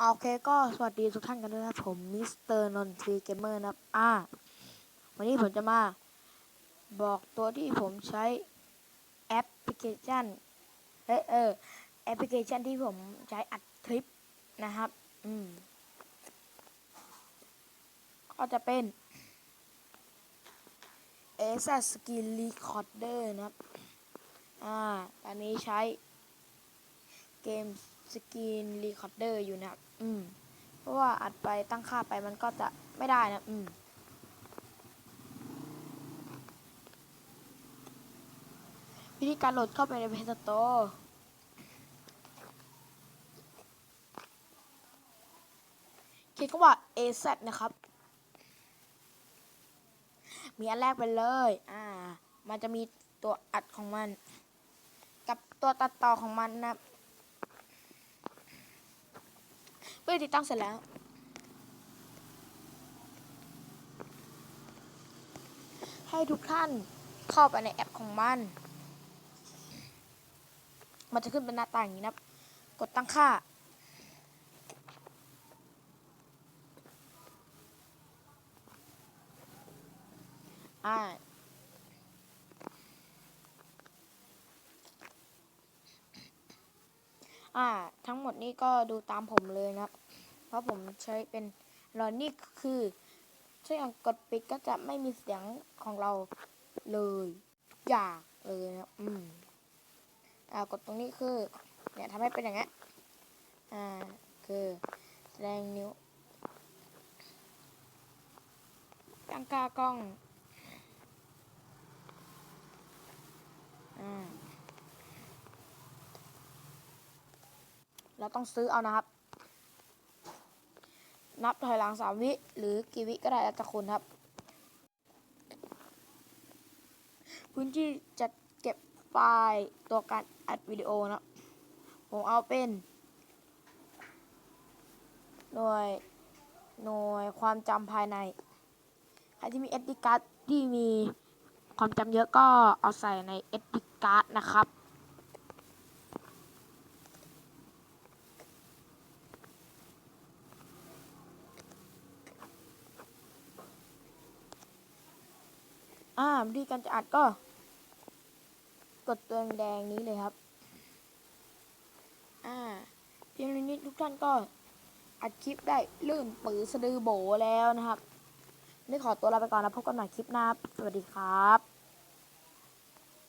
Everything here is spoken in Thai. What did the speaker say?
โอเคก็สวัสดีทุกท่านกันด้วยนะครับผมมิสเตอร์นนทรีเกมเมอร์นะครับอ่าวันนี้ผมจะมา บอกตัวที่ผมใช้แอปพลิเคชันเอยเออแอปพลิเคชันที่ผมใช้อัดคลิปนะครับ อืม ก็จะเป็น a s a Skin Recorder นะครับ อ่า ตอนนี้ใช้ เกม Skin Recorder อร์อยู่นะครับ อืม เพราะว่าอัดไปตั้งค่าไปมันก็จะไม่ได้นะ อืม วิธีการโหลดเข้าไปใน Play Store เขียนคำว่า AZ นะครับ มีอันแรกไปเลย อ่า มันจะมีตัวอัดของมัน กับตัวตัดต่อของมันนะครับ เมื่อติดตั้งเสร็จแล้วให้ทุกท่านเข้าไปในแอปของมัน มันจะขึ้นเป็นหน้าต่างอย่างนี้นะครับกดตั้งค่า อ่า อ่า ทั้งหมดนี้ก็ดูตามผมเลยนะครับ เพราะผมใช้เป็นรอนนี่คือถ้าอย่างกดปิดก็จะไม่มีเสียงของเราเลยอยากเลยนะครับอืมอ่ากดตรงนี้คือ เนี่ยทำให้เป็นอย่างเงี้ยอ่า คือแสดงนิ้วตั้งค่ากล้อง เราต้องซื้อเอานะครับ นับถอยหลังสามวิ หรือกี่วิก็ได้แล้วแต่คุณครับ พื้นที่จะเก็บไฟล์ตัวการอัดวิดีโอนะผมเอาเป็นหน่วยหน่วยความจำภายใน ใครที่มี SD card ที่มีความจำเยอะก็เอาใส่ใน SD card นะครับ อ่าวิธีการจะอัดก็ กดตัวแดงนี้เลยครับ อ่าเพียงเท่านี้ทุกท่านก็อัดคลิปได้ลื่นปือสะดือโบแล้วนะครับนี่ขอตัวลาไปก่อนนะพบกันใหม่คลิปหน้าสวัสดีครับ